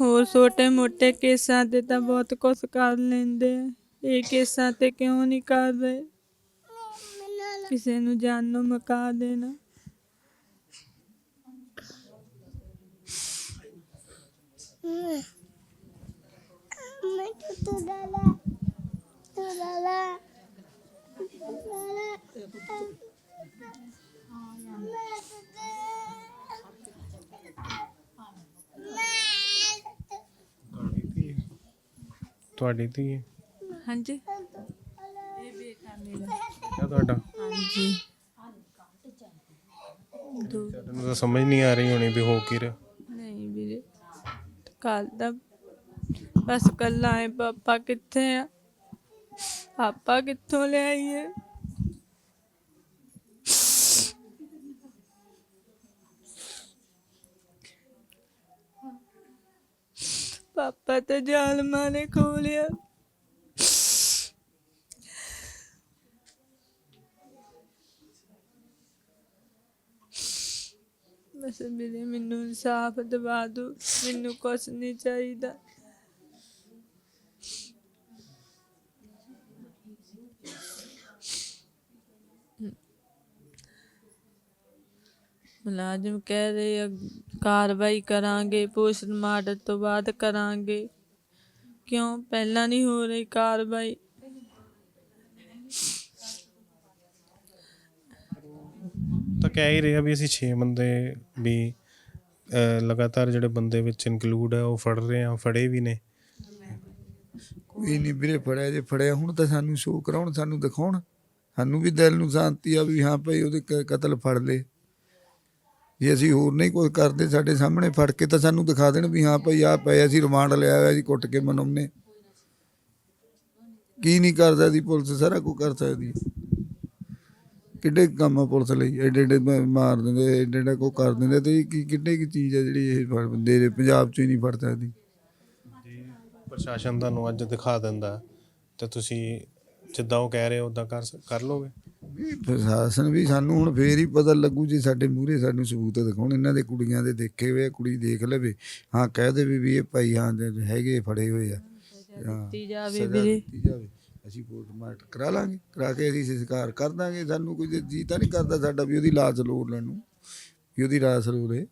ਹੋਰ ਛੋਟੇ ਮੋਟੇ ਕੇਸਾਂ ਤੇ ਤਾਂ ਬਹੁਤ ਕੁਝ ਕਰ ਲੈਂਦੇ ਆ। ਇਹ ਕੇਸਾਂ ਤੇ ਕਿਉਂ ਨਹੀਂ ਕਰ ਰਹੇ? ਕਿਸੇ ਨੂੰ ਜਾਨੋਂ ਮੁਕਾ ਦੇਣਾ। ਤੁਹਾਡੀ ਧੀ ਹੈ? ਹਾਂਜੀ। ਇਹ ਬੇਟਾ ਮੇਰਾ ਕਿਆ ਤੁਹਾਡਾ? ਹਾਂਜੀ। ਤੁਹਾਨੂੰ ਤਾਂ ਸਮਝ ਨਹੀਂ ਆ ਰਹੀ ਹੋਣੀ ਵੀ ਹੋ ਕੀ ਰਿਹਾ। ਨਹੀਂ ਵੀਰੇ ਕੱਲ ਦਾ ਬਸ ਕੱਲ ਆਏ ਪਾਪਾ ਕਿੱਥੇ ਆ? ਪਾਪਾ ਕਿੱਥੋਂ ਲਿਆਈਏ ਪਾਪਾ ਤੇ ਜ਼ਾਲਮਾਂ ਨੇ ਖੋ ਲਿਆ। ਬਸ ਵੀਰੇ, ਮੈਨੂੰ ਇਨਸਾਫ ਦਿਵਾ ਦਿਓ। ਮੈਨੂੰ ਕੁਛ ਨਹੀਂ ਚਾਹੀਦਾ। ਮੁਲਾਜ਼ਮ ਕਹਿ ਰਹੇ ਆ ਕਾਰਵਾਈ ਕਰਾਂਗੇ ਪੋਸਟਮਾਰਟਮ ਤੋਂ ਬਾਅਦ ਕਰਾਂਗੇ। ਕਿਉਂ? ਪਹਿਲਾਂ ਨਹੀਂ ਹੋ ਰਹੀ ਕਾਰਵਾਈ। ਤਾਂ ਕਹਿ ਹੀ ਰਿਹਾ ਵੀ ਅਸੀਂ 6 ਬੰਦੇ ਵੀ ਲਗਾਤਾਰ ਜਿਹੜੇ ਬੰਦੇ ਵਿੱਚ ਇਨਕਲੂਡ ਹੈ ਉਹ ਫੜ ਰਹੇ ਆ ਫੜੇ ਵੀ ਨੇ। ਕੋਈ ਨਹੀਂ ਵੀਰੇ ਫੜਿਆ ਜੇ ਫੜਿਆ ਹੁਣ ਤਾਂ ਸਾਨੂੰ ਸ਼ੋਅ ਕਰਾਉਣ ਸਾਨੂੰ ਦਿਖਾਉਣ। ਸਾਨੂੰ ਵੀ ਦਿਲ ਨੂੰ ਸ਼ਾਂਤੀ ਆ ਵੀ ਹਾਂ ਭਾਈ ਉਹਦੇ ਕਤਲ ਫੜ ਲਏ। ਜੇ ਅਸੀਂ ਹੋਰ ਨਹੀਂ ਕੋਈ ਕਰਦੇ ਸਾਡੇ ਸਾਹਮਣੇ ਫੜ ਕੇ ਤਾਂ ਸਾਨੂੰ ਦਿਖਾ ਦੇਣ ਵੀ ਹਾਂ ਭਾਈ ਆ ਪਏ ਅਸੀਂ ਰਿਮਾਂਡ ਲਿਆ ਹੋਇਆ ਜੀ ਕੁੱਟ ਕੇ ਮਨਾਉਨੇ ਕੀ ਨਹੀਂ ਕਰਦਾ ਦੀ ਪੁਲਿਸ, ਸਾਰਾ ਕੁਝ ਕਰ ਸਕਦੀ ਕਿੱਡੇ ਕੰਮ ਆ ਪੁਲਿਸ ਲਈ? ਐਡੇ ਐਡੇ ਮਾਰ ਦਿੰਦੇ ਐਡੇ ਐਡੇ ਕੋ ਕਰ ਦਿੰਦੇ ਤੇ ਇਹ ਕੀ, ਕਿੱਡੇ ਕੀ ਚੀਜ਼ ਆ ਜਿਹੜੀ ਇਹ ਫੜ ਬੰਦੇ ਦੇ ਪੰਜਾਬ 'ਚ ਹੀ ਨਹੀਂ ਫੜ ਸਕਦੀ। ਪ੍ਰਸ਼ਾਸਨ ਤੁਹਾਨੂੰ ਅੱਜ ਦਿਖਾ ਦਿੰਦਾ ਤੇ ਤੁਸੀਂ ਜਿੱਦਾਂ ਉਹ ਕਹਿ ਰਹੇ ਉਦਾਂ ਕਰ ਕਰ ਲੋਗੇ ਵੀ ਪ੍ਰਸ਼ਾਸਨ ਵੀ ਸਾਨੂੰ ਹੁਣ ਫੇਰ ਹੀ ਪਤਾ ਲੱਗੂ ਜੇ ਸਾਡੇ ਮੂਹਰੇ ਸਾਨੂੰ ਸਬੂਤ ਦਿਖਾਉਣ। ਇਹਨਾਂ ਦੇ ਕੁੜੀਆਂ ਦੇ ਦੇਖੇ ਹੋਏ ਆ, ਕੁੜੀ ਦੇਖ ਲਵੇ। ਹਾਂ ਕਹਿ ਦੇਵੇ ਵੀ ਇਹ ਭਾਈ ਹਾਂ ਦੇ ਹੈਗੇ ਫੜੇ ਹੋਏ ਆ। ਦਿੱਤੀ ਜਾਵੇ ਸਜ਼ਾ ਵੀਰੇ। ਦਿੱਤੀ ਜਾਵੇ। ਅਸੀਂ ਪੋਸਟਮਾਰਟਮ ਕਰਾ ਲਾਂਗੇ ਕਰਾ ਕੇ ਅਸੀਂ ਸੰਸਕਾਰ ਕਰ ਦਾਂਗੇ। ਸਾਨੂੰ ਕੋਈ ਜੀ ਤਾਂ ਨਹੀਂ ਕਰਦਾ ਸਾਡਾ ਵੀ ਉਹਦੀ ਲਾਸ਼ ਲੋੜ ਲੈਣ ਨੂੰ ਵੀ ਉਹਦੀ ਲਾਸ਼ ਲੋੜੇ।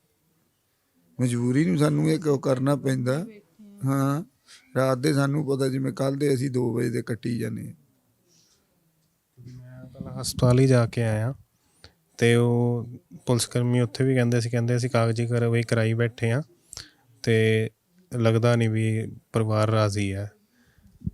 ਮਜਬੂਰੀ ਨੂੰ ਸਾਨੂੰ ਇਹ ਕ- ਕਰਨਾ ਪੈਂਦਾ। ਹਾਂ। ਰਾਤ ਦੇ ਸਾਨੂੰ ਪਤਾ ਜਿਵੇਂ ਕੱਲ ਦੇ ਅਸੀਂ 2 ਵਜੇ ਦੇ ਕੱਟੀ ਜਾਂਦੇ ਹਾਂ। ਪਹਿਲਾਂ ਹਸਪਤਾਲ ਹੀ ਜਾ ਕੇ ਆਇਆ ਤੇ ਉਹ ਪੁਲਿਸ ਕਰਮੀ ਉੱਥੇ ਵੀ ਕਹਿੰਦੇ ਸੀ, ਕਹਿੰਦੇ ਅਸੀਂ ਕਾਗਜ਼ੀ ਕਾਰਵਾਈ ਕਰਾਈ ਬੈਠੇ ਆ ਤੇ ਲੱਗਦਾ ਨਹੀਂ ਵੀ ਪਰਿਵਾਰ ਰਾਜ਼ੀ ਹੈ।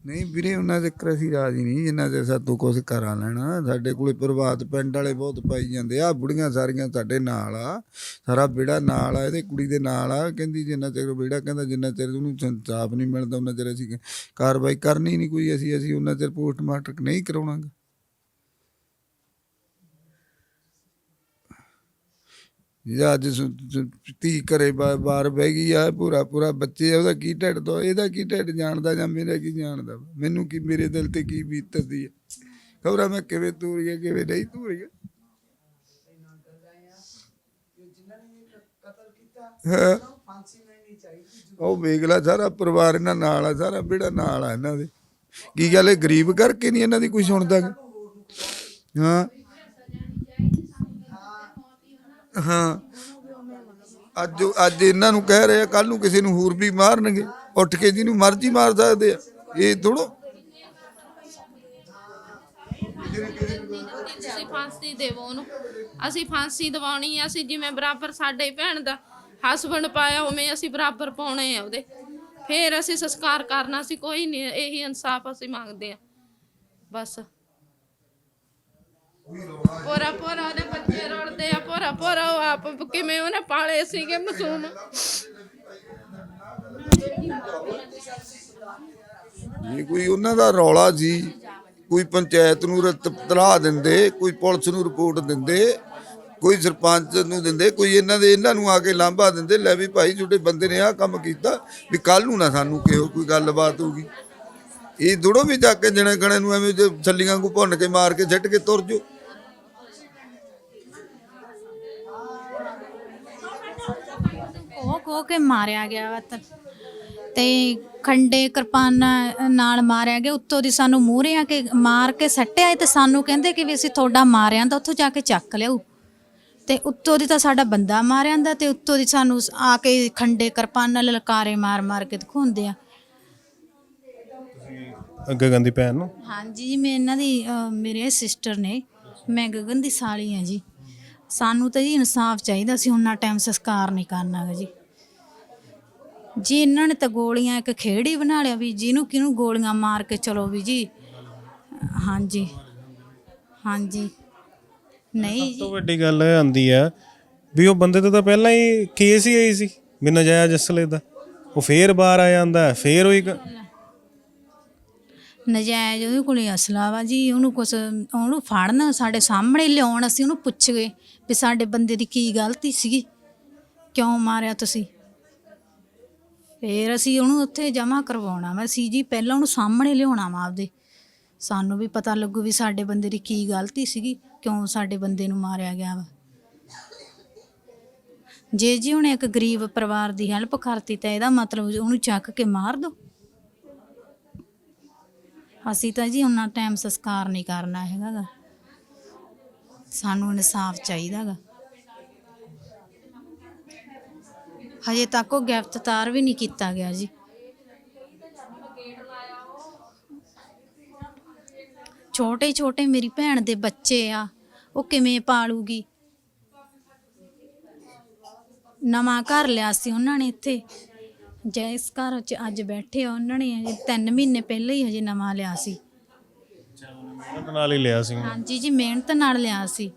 ਨਹੀਂ ਵੀਰੇ, ਉਹਨਾਂ ਦੇ ਅਸੀਂ ਰਾਜੀ ਨਹੀਂ, ਜਿੰਨਾ ਦੇ ਸਾਤੋਂ ਕੁਝ ਕਰਾ ਲੈਣਾ। ਸਾਡੇ ਕੋਲੇ ਪ੍ਰਭਾਤ ਪਿੰਡ ਵਾਲੇ ਬਹੁਤ ਪਾਈ ਜਾਂਦੇ ਆ ਬੁੜੀਆਂ ਸਾਰੀਆਂ ਸਾਡੇ ਨਾਲ ਆ, ਸਾਰਾ ਬੇੜਾ ਨਾਲ ਆ, ਇਹਦੇ ਕੁੜੀ ਦੇ ਨਾਲ ਆ, ਕਹਿੰਦੀ ਜਿੰਨਾ ਚਿਰ ਬੇੜਾ ਕਹਿੰਦਾ ਜਿੰਨਾ ਚਿਰ ਉਹਨੂੰ ਇਨਸਾਫ ਨਹੀਂ ਮਿਲਦਾ, ਉਹਨਾਂ ਚਿਰ ਅਸੀਂ ਕਾਰਵਾਈ ਕਰਨੀ ਨਹੀਂ ਕੋਈ, ਅਸੀਂ ਅਸੀਂ ਉਹਨਾਂ ਚਿਰ ਪੋਸਟਮਾਰਟਮ ਨਹੀਂ ਕਰਾਉਣਾਗਾ ਜੇ ਅੱਜ ਧੀ ਘਰੇ ਬਾ- ਬਹਿ ਗਈ ਆ, ਪੂਰਾ ਪੂਰਾ ਬੱਚੇ ਉਹਦਾ ਕੀ ਢਿੱਡ ਤੋਂ, ਇਹਦਾ ਕੀ ਢਿੱਡ ਜਾਣਦਾ ਜਾਂ ਮੇਰਾ ਕੀ ਜਾਣਦਾ ਮੈਨੂੰ ਕੀ, ਮੇਰੇ ਦਿਲ ਤੇ ਕੀ ਬੀਤਦੀ ਹੈ ਖਬਰਾਂ ਮੈਂ ਕਿਵੇਂ ਤੂਰੀਏ ਕਿਵੇਂ ਨਹੀਂ ਤੂਰੀਏ ਉਹ ਵੇਖ ਸਾਰਾ ਪਰਿਵਾਰ ਇਹਨਾਂ ਨਾਲ ਆ, ਸਾਰਾ ਬੇੜਾ ਨਾਲ ਆ ਇਹਨਾਂ ਦੇ। ਕੀ ਗੱਲ ਇਹ ਗਰੀਬ ਕਰਕੇ ਨਹੀਂ ਇਹਨਾਂ ਦੀ ਕੋਈ ਸੁਣਦਾ ਗਾ? ਹਾਂ? ਹਾਂ। ਅੱਜ ਅੱਜ ਇਹਨਾਂ ਨੂੰ ਕਹਿ ਰਹੇ ਆ ਕੱਲ ਨੂੰ ਕਿਸੇ ਨੂੰ ਹੋਰ ਵੀ ਮਾਰਨਗੇ। ਉੱਠ ਕੇ ਜਿਹਨੂੰ ਮਰਜ਼ੀ ਮਾਰ ਸਕਦੇ ਆ। ਇਹ ਥੋੜੋ ਤੁਸੀਂ ਫਾਂਸੀ ਦੇਵੋ ਉਹਨੂੰ। ਅਸੀਂ ਫਾਂਸੀ ਦਿਵਾਉਣੀ ਆ, ਅਸੀਂ ਜਿਵੇਂ ਬਰਾਬਰ ਸਾਡੇ ਭੈਣ ਦਾ ਹਸਬੰਡ ਪਾਇਆ, ਉਵੇਂ ਅਸੀਂ ਬਰਾਬਰ ਪਾਉਣੇ ਆ ਉਹਦੇ। ਫੇਰ ਅਸੀਂ ਸੰਸਕਾਰ ਕਰਨਾ ਸੀ ਕੋਈ ਨਹੀਂ, ਇਹੀ ਇਨਸਾਫ ਅਸੀਂ ਮੰਗਦੇ ਆ। ਬਸ। ਪੋਰਾ ਪੋਰਾ ਉਹਦੇ ਬੱਚੇ ਰੋਲਦੇ ਆ, ਪੋਰਾ ਪੋਰਾ ਉਹ ਆਪ ਕਿਵੇਂ ਉਹਨੇ ਪਾਲੇ ਸੀਗੇ ਮਾਸੂਮ। ਜੇ ਕੋਈ ਉਹਨਾਂ ਦਾ ਰੌਲਾ ਸੀ ਕੋਈ ਪੰਚਾਇਤ ਨੂੰ ਰਤ ਦਿੰਦੇ, ਕੋਈ ਪੁਲਿਸ ਨੂੰ ਰਿਪੋਰਟ ਦਿੰਦੇ, ਕੋਈ ਸਰਪੰਚ ਨੂੰ ਦਿੰਦੇ, ਕੋਈ ਇਹਨਾਂ ਦੇ, ਇਹਨਾਂ ਨੂੰ ਆ ਕੇ ਲਾਂਭਾ ਦਿੰਦੇ, ਲੈ ਵੀ ਭਾਈ ਤੁਹਾਡੇ ਬੰਦੇ ਨੇ ਆਹ ਕੰਮ ਕੀਤਾ, ਵੀ ਕੱਲ ਨੂੰ ਨਾ ਸਾਨੂੰ ਕਿਹੋ ਕੋਈ ਗੱਲਬਾਤ ਹੋਊਗੀ ਇਹ ਦੁੜੋ ਵੀ ਜਾ ਕੇ ਜਣੇ ਗਣੇ ਨੂੰ ਐਵੇਂ ਜੇ ਛੱਲੀਆਂ ਨੂੰ ਭੁੰਨ ਕੇ ਮਾਰ ਕੇ ਛੱਡ ਕੇ ਤੁਰ ਜਾਓ। ਖੋ ਕੇ ਮਾਰਿਆ ਗਿਆ ਵਾ ਤਾਂ। ਤੇ ਖੰਡੇ ਕਿਰਪਾਨਾਂ ਨਾਲ ਮਾਰਿਆ ਗਿਆ। ਉੱਤੋਂ ਦੀ ਸਾਨੂੰ ਮੂਹਰੇ ਆ ਕੇ ਮਾਰ ਕੇ ਸੱਟਿਆ ਤੇ ਸਾਨੂੰ ਕਹਿੰਦੇ ਕਿ ਵੀ ਅਸੀਂ ਤੁਹਾਡਾ ਮਾਰਿਆਂ ਦਾ ਉੱਥੋਂ ਜਾ ਕੇ ਚੱਕ ਲਿਆਓ। ਤੇ ਉੱਤੋਂ ਦੀ ਤਾਂ ਸਾਡਾ ਬੰਦਾ ਮਾਰਿਆਂ ਦਾ ਤੇ ਉੱਤੋਂ ਦੀ ਸਾਨੂੰ ਆ ਕੇ ਖੰਡੇ ਕਿਰਪਾਨਾਂ ਲਲਕਾਰੇ ਮਾਰ ਮਾਰ ਕੇ ਦਿਖਾਉਂਦੇ ਆ। ਗਗਨ ਦੀ ਭੈਣ ਨੂੰ ਹਾਂਜੀ ਜੀ ਮੈਂ ਇਹਨਾਂ ਦੀ ਅਹ, ਮੇਰੇ ਸਿਸਟਰ ਨੇ। ਮੈਂ ਗਗਨ ਦੀ ਸਾਲੀ ਹਾਂ ਜੀ। ਸਾਨੂੰ ਤਾਂ ਜੀ ਇਨਸਾਫ ਚਾਹੀਦਾ ਸੀ ਉਹਨਾਂ ਟਾਈਮ ਸੰਸਕਾਰ ਨਹੀਂ ਕਰਨਾਗਾ ਜੀ। ਜੀ ਇਹਨਾਂ ਨੇ ਤਾਂ ਗੋਲੀਆਂ ਇੱਕ ਖੇਡ ਹੀ ਬਣਾ ਲਿਆ ਵੀ ਜਿਹਨੂੰ ਕਿਹਨੂੰ ਗੋਲੀਆਂ ਮਾਰ ਕੇ ਚਲੋ ਵੀ ਜੀ। ਹਾਂਜੀ ਹਾਂਜੀ। ਨਹੀਂ ਸਭ ਜੀ। ਤੋਂ ਵੱਡੀ ਗੱਲ ਇਹ ਆਂਦੀ ਹੈ ਵੀ ਉਹ ਬੰਦੇ ਤੇ ਤਾਂ ਪਹਿਲਾਂ ਹੀ ਕੇਸ ਹੀ ਆਈ ਸੀ ਵੀ ਨਜਾਇਜ਼ ਅਸਲੇ ਦਾ। ਉਹ ਫੇਰ ਬਾਹਰ ਆ ਜਾਂਦਾ ਹੈ, ਫੇਰ ਉਹੀ ਕ- ਨਜਾਇਜ਼ ਉਹਦੇ ਕੋਲੇ ਅਸਲਾ ਵਾ ਜੀ ਉਹਨੂੰ ਕੁਛ ਉਹਨੂੰ ਫੜਨ ਸਾਡੇ ਸਾਹਮਣੇ ਲਿਆਉਣ ਅਸੀਂ ਉਹਨੂੰ ਪੁੱਛ ਗਏ ਵੀ ਸਾਡੇ ਬੰਦੇ ਦੀ ਕੀ ਗਲਤੀ ਸੀਗੀ? ਕਿਉਂ ਮਾਰਿਆ ਤੁਸੀਂ? ਫੇਰ ਅਸੀਂ ਉਹਨੂੰ ਉੱਥੇ ਜਮ੍ਹਾਂ ਕਰਵਾਉਣਾ। ਵਾ ਸੀ ਜੀ ਪਹਿਲਾਂ ਉਹਨੂੰ ਸਾਹਮਣੇ ਲਿਆਉਣਾ ਵਾ ਆਪਦੇ। ਸਾਨੂੰ ਵੀ ਪਤਾ ਲੱਗੂ ਵੀ ਸਾਡੇ ਬੰਦੇ ਦੀ ਕੀ ਗਲਤੀ ਸੀਗੀ, ਕਿਉਂ ਸਾਡੇ ਬੰਦੇ ਨੂੰ ਮਾਰਿਆ ਗਿਆ ਵਾ। ਜੇ ਜੀ ਉਹਨੇ ਇੱਕ ਗਰੀਬ ਪਰਿਵਾਰ ਦੀ ਹੈਲਪ ਕਰਤੀ ਤਾਂ ਇਹਦਾ ਮਤਲਬ ਉਹਨੂੰ ਚੱਕ ਕੇ ਮਾਰ ਦੋ। ਅਸੀਂ ਤਾਂ ਜੀ ਉਹਨਾਂ ਟਾਈਮ ਸੰਸਕਾਰ ਨਹੀਂ ਕਰਨਾ ਹੈਗਾ ਗਾ। ਸਾਨੂੰ ਇਨਸਾਫ ਚਾਹੀਦਾ ਗਾ ਹਜੇ ਤੱਕ ਉਹ ਗ੍ਰਿਫਤਾਰ ਵੀ ਨਹੀਂ ਕੀਤਾ ਗਿਆ ਜੀ। ਛੋਟੇ ਛੋਟੇ ਮੇਰੀ ਭੈਣ ਦੇ ਬੱਚੇ ਆ ਉਹ ਕਿਵੇਂ ਪਾਲੂਗੀ? ਨਵਾਂ ਘਰ ਲਿਆ ਸੀ ਉਹਨਾਂ ਨੇ ਇੱਥੇ। ਜਿਸ ਘਰ 'ਚ ਅੱਜ ਬੈਠੇ ਆ ਉਹਨਾਂ ਨੇ ਹਜੇ 3 ਮਹੀਨੇ ਪਹਿਲਾਂ ਹੀ ਹਜੇ ਨਵਾਂ ਲਿਆ ਸੀ। ਮਿਹਨਤ ਨਾਲ ਹੀ ਲਿਆ ਸੀ। ਹਾਂਜੀ ਜੀ ਮਿਹਨਤ ਨਾਲ ਲਿਆ ਸੀ।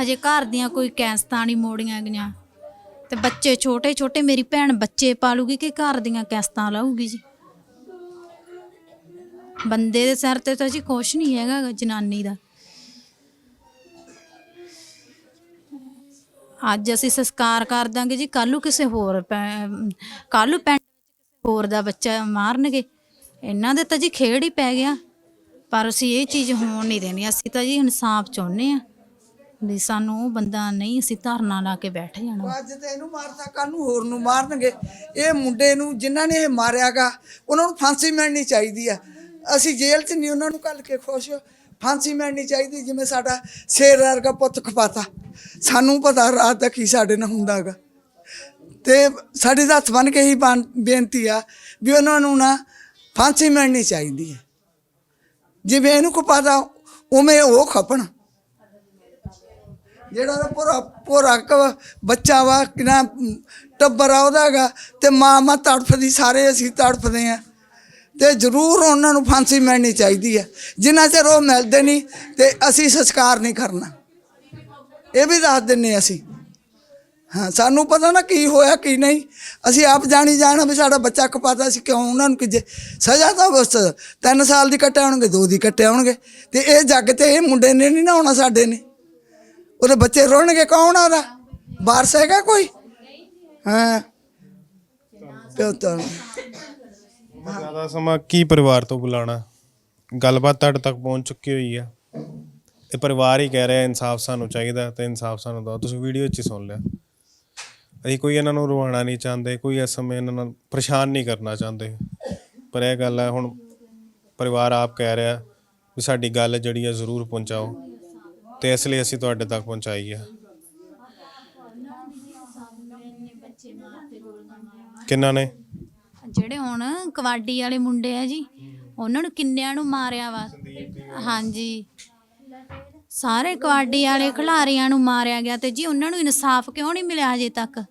ਹਜੇ ਘਰ ਦੀਆਂ ਕੋਈ ਕੈਸਤਾਂ ਨਹੀਂ ਮੋੜੀਆਂ ਗਈਆਂ। ਤੇ ਬੱਚੇ ਛੋਟੇ ਛੋਟੇ, ਮੇਰੀ ਭੈਣ ਬੱਚੇ ਪਾਲੂਗੀ ਕਿ ਘਰ ਦੀਆਂ ਕੈਸਤਾਂ ਲਾਊਗੀ ਜੀ? ਬੰਦੇ ਦੇ ਸਿਰ ਤੇ ਤਾਂ ਜੀ ਕੁਛ ਨਹੀਂ ਹੈਗਾ ਗਾ ਜਨਾਨੀ ਦਾ। ਅੱਜ ਅਸੀਂ ਸੰਸਕਾਰ ਕਰ ਦਾਂਗੇ ਜੀ ਕੱਲੂ ਕਿਸੇ ਹੋਰ ਕੱਲੂ ਨੂੰ ਪਿੰਡ ਹੋਰ ਦਾ ਬੱਚਾ ਮਾਰਨਗੇ। ਇਹਨਾਂ ਦੇ ਤਾਂ ਜੀ ਖੇਡ ਹੀ ਪੈ ਗਿਆ। ਪਰ ਅਸੀਂ ਇਹ ਚੀਜ਼ ਹੋਣ ਨਹੀਂ ਦੇਣੀ, ਅਸੀਂ ਤਾਂ ਜੀ ਇਨਸਾਫ ਚਾਹੁੰਦੇ ਆ ਵੀ ਸਾਨੂੰ ਉਹ ਬੰਦਾ ਨਹੀਂ ਅਸੀਂ ਧਰਨਾ ਲਾ ਕੇ ਬੈਠ ਜਾਣਾ ਅੱਜ ਤੇ ਇਹਨੂੰ ਮਾਰਤਾ ਕੱਲ ਨੂੰ ਹੋਰ ਨੂੰ ਮਾਰਨਗੇ। ਇਹ ਮੁੰਡੇ ਨੂੰ ਜਿਨ੍ਹਾਂ ਨੇ ਇਹ ਮਾਰਿਆਗਾ, ਉਹਨਾਂ ਨੂੰ ਫਾਂਸੀ ਮਿਲਣੀ ਚਾਹੀਦੀ ਆ। ਅਸੀਂ ਜੇਲ੍ਹ 'ਚ ਨਹੀਂ, ਉਹਨਾਂ ਨੂੰ ਕੱਲ ਕੇ ਖੁਸ਼ ਫਾਂਸੀ ਮਿਲਣੀ ਚਾਹੀਦੀ, ਜਿਵੇਂ ਸਾਡਾ ਸ਼ੇਰ ਵਰਗਾ ਪੁੱਤ ਖਪਾਤਾ। ਸਾਨੂੰ ਪਤਾ ਰਾਤ ਦਾ ਕੀ ਸਾਡੇ ਨਾਲ ਹੁੰਦਾਗਾ। ਤੇ ਸਾਡੇ ਦਾ ਹੱਥ ਬਨ ਕੇ ਹੀ ਬਣ- ਬੇਨਤੀ ਆ ਵੀ ਉਹਨਾਂ ਨੂੰ ਨਾ ਫਾਂਸੀ ਮਿਲਣੀ ਚਾਹੀਦੀ ਹੈ ਜਿਵੇਂ ਇਹਨੂੰ ਖਪਾਤਾ, ਉਵੇਂ ਉਹ ਖਪਣ। ਜਿਹੜਾ ਉਹਦਾ ਪੂਰਾ ਪੂਰਾ ਕ- ਬੱਚਾ ਵਾ, ਕਿਨਾ ਟੱਬਰ ਆ ਉਹਦਾ ਹੈਗਾ, ਤੇ ਮਾਂ ਮਾਂ ਤੜਫਦੀ, ਸਾਰੇ ਅਸੀਂ ਤੜਫਦੇ ਆ ਤੇ ਜ਼ਰੂਰ ਉਹਨਾਂ ਨੂੰ ਫਾਂਸੀ ਮਿਲਣੀ ਚਾਹੀਦੀ ਹੈ। ਜਿਨ੍ਹਾਂ ਚਿਰ ਉਹ ਮਿਲਦੇ ਨਹੀਂ, ਤੇ ਅਸੀਂ ਸੰਸਕਾਰ ਨਹੀਂ ਕਰਨਾ। ਇਹ ਵੀ ਦੱਸ ਦਿੰਨੇ ਅਸੀਂ। ਹਾਂ, ਸਾਨੂੰ ਪਤਾ ਨਾ ਕੀ ਹੋਇਆ, ਕੀ ਨਹੀਂ। ਅਸੀਂ ਆਪ ਜਾਣੀ ਜਾਣਾ ਵੀ ਸਾਡਾ ਬੱਚਾ ਕਪਾਤਾ ਸੀ, ਕਿਉਂ ਉਹਨਾਂ ਨੂੰ ਕਿ ਸਜ਼ਾ ਤਾਂ ਬਸ 3 ਸਾਲ ਦੀ ਕੱਟਿਆ ਹੋਣਗੇ 2 ਦੀ ਕੱਟੇ ਹੋਣਗੇ। ਤੇ ਇਹ ਜੱਗ ਤੇ ਇਹ ਮੁੰਡੇ ਨੇ ਨਹੀਂ ਨਾ ਆਉਣਾ, ਸਾਡੇ ਨੇ। ਉਹਦੇ ਬੱਚੇ ਰੋਣਗੇ ਕੌਣ ਉਹਦਾ? ਵਾਰਸ ਹੈਗਾ ਕੋਈ? ਹਾਂ? ਪਿਓ ਤਾਂ ਜ਼ਿਆਦਾ ਸਮਾਂ ਕੀ ਪਰਿਵਾਰ ਤੋਂ ਬੁਲਾਣਾ ਗੱਲਬਾਤ ਤੁਹਾਡੇ ਤੱਕ ਪਹੁੰਚ ਚੁੱਕੀ ਹੋਈ ਆ। ਇਹ ਪਰਿਵਾਰ ਹੀ ਕਹਿ ਰਿਹਾ, ਇਨਸਾਫ ਸਾਨੂੰ ਚਾਹੀਦਾ ਤੇ ਇਨਸਾਫ ਸਾਨੂੰ ਦਿਓ। ਤੁਸੀਂ ਵੀਡੀਓ 'ਚ ਹੀ ਸੁਣ ਲਿਆ। ਅਸੀਂ ਕੋਈ ਇਹਨਾਂ ਨੂੰ ਰਵਾਣਾ ਨਹੀਂ ਚਾਹੁੰਦੇ, ਕੋਈ ਇਸ ਸਮੇਂ ਇਹਨਾਂ ਨੂੰ ਪਰੇਸ਼ਾਨ ਨਹੀਂ ਕਰਨਾ ਚਾਹੁੰਦੇ। ਪਰ ਇਹ ਗੱਲ ਹੈ ਹੁਣ ਪਰਿਵਾਰ ਆਪ ਕਹਿ ਰਿਹਾ ਵੀ ਸਾਡੀ ਗੱਲ ਜਿਹੜੀ ਹੈ ਜ਼ਰੂਰ ਪਹੁੰਚਾਓ। ਤੇ ਇਸ ਲਈ ਅਸੀਂ ਤੁਹਾਡੇ ਤੱਕ ਪਹੁੰਚਾਈ ਹੈ ਕਿੰਨਾ ਨੇ? ਜਿਹੜੇ ਹੁਣ ਕਬੱਡੀ ਵਾਲੇ ਮੁੰਡੇ ਆ ਜੀ, ਉਹਨਾਂ ਨੂੰ ਕਿੰਨਿਆਂ ਨੂੰ ਮਾਰਿਆ ਵਾ? ਹਾਂਜੀ। ਸਾਰੇ ਕਬੱਡੀ ਵਾਲੇ ਖਿਡਾਰੀਆਂ ਨੂੰ ਮਾਰਿਆ ਗਿਆ ਤੇ ਜੀ ਉਹਨਾਂ ਨੂੰ ਇਨਸਾਫ ਕਿਉਂ ਨਹੀਂ ਮਿਲਿਆ ਹਜੇ ਤੱਕ?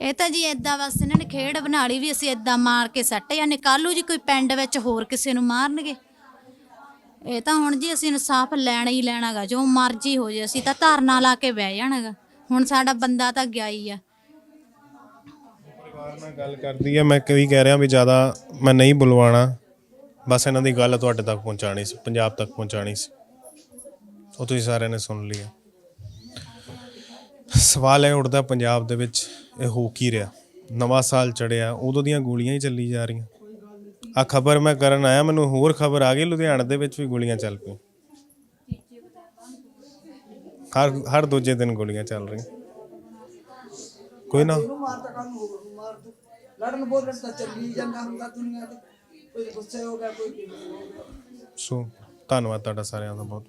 ਇਹ ਤਾਂ ਜੀ ਏਦਾਂ ਬਸ ਇਹਨਾਂ ਨੇ ਖੇਡ ਬਣਾ ਲਈ ਵੀ ਅਸੀਂ ਏਦਾਂ ਮਾਰ ਕੇ ਸੱਟ ਜਾਂਦੇ ਕੱਲੂ ਜੀ ਕੋਈ ਪਿੰਡ ਵਿੱਚ ਹੋਰ ਕਿਸੇ ਨੂੰ ਮਾਰਨਗੇ। ਇਹ ਤਾਂ ਹੁਣ ਜੀ ਅਸੀਂ ਇਨਸਾਫ ਲੈਣਾ ਹੀ ਲੈਣਾਗਾ ਜੋ ਮਰਜ਼ੀ ਹੋ ਜੇ, ਅਸੀਂ ਤਾਂ ਧਰਨਾ ਲਾ ਕੇ ਬਹਿ ਜਾਣਾਗਾ ਹੁਣ ਸਾਡਾ ਬੰਦਾ ਤਾਂ ਗਿਆ ਹੀ ਆ। ਪਰਿਵਾਰ ਨਾਲ ਗੱਲ ਕਰਦੀ ਹੈ ਮੈਂ ਕਈ ਕਹਿ ਰਿਹਾ ਵੀ ਜ਼ਿਆਦਾ ਮੈਂ ਨਹੀਂ ਬੁਲਵਾਣਾ। ਬਸ ਇਹਨਾਂ ਦੀ ਗੱਲ ਤੁਹਾਡੇ ਤੱਕ ਪਹੁੰਚਾਣੀ ਸੀ, ਪੰਜਾਬ ਤੱਕ ਪਹੁੰਚਾਣੀ ਸੀ। ਉਹ ਤੁਸੀਂ ਸਾਰਿਆਂ ਨੇ ਸੁਣ ਲਿਆ ਸਵਾਲ ਇਹ ਉੱਠਦਾ, ਪੰਜਾਬ ਦੇ ਵਿੱਚ ਇਹ ਹੋ ਕੀ ਰਿਹਾ? ਨਵਾਂ ਸਾਲ ਚੜਿਆ ਉਦੋਂ ਦੀਆਂ ਗੋਲੀਆਂ ਹੀ ਚੱਲੀ ਜਾ ਰਹੀਆਂ। ਆ ਖਬਰ ਮੈਂ ਕਰਨ ਆਇਆ ਮੈਨੂੰ ਹੋਰ ਖਬਰ ਆ ਗਈ ਲੁਧਿਆਣਾ ਦੇ ਵਿੱਚ ਵੀ ਗੋਲੀਆਂ ਚੱਲ ਪਈਆਂ। ਹਰ ਹਰ ਦੂਜੇ ਦਿਨ ਗੋਲੀਆਂ ਚੱਲ ਰਹੀਆਂ। ਕੋਈ ਨਾ। ਮਾਰਤਾ ਕੱਲ ਨੂੰ ਹੋਰ ਨੂੰ ਮਾਰ ਦੂ ਲੜਨ ਬੋਲਣ ਤਾਂ ਚੱਲੀ ਜਾਂਦਾ ਹੁੰਦਾ ਦੁਨੀਆ ਤੇ। ਕੋਈ ਗੁੱਸੇ ਹੋ ਗਿਆ ਕੋਈ ਸੋ ਧੰਨਵਾਦ ਤੁਹਾਡਾ ਸਾਰਿਆਂ ਦਾ ਬਹੁਤ।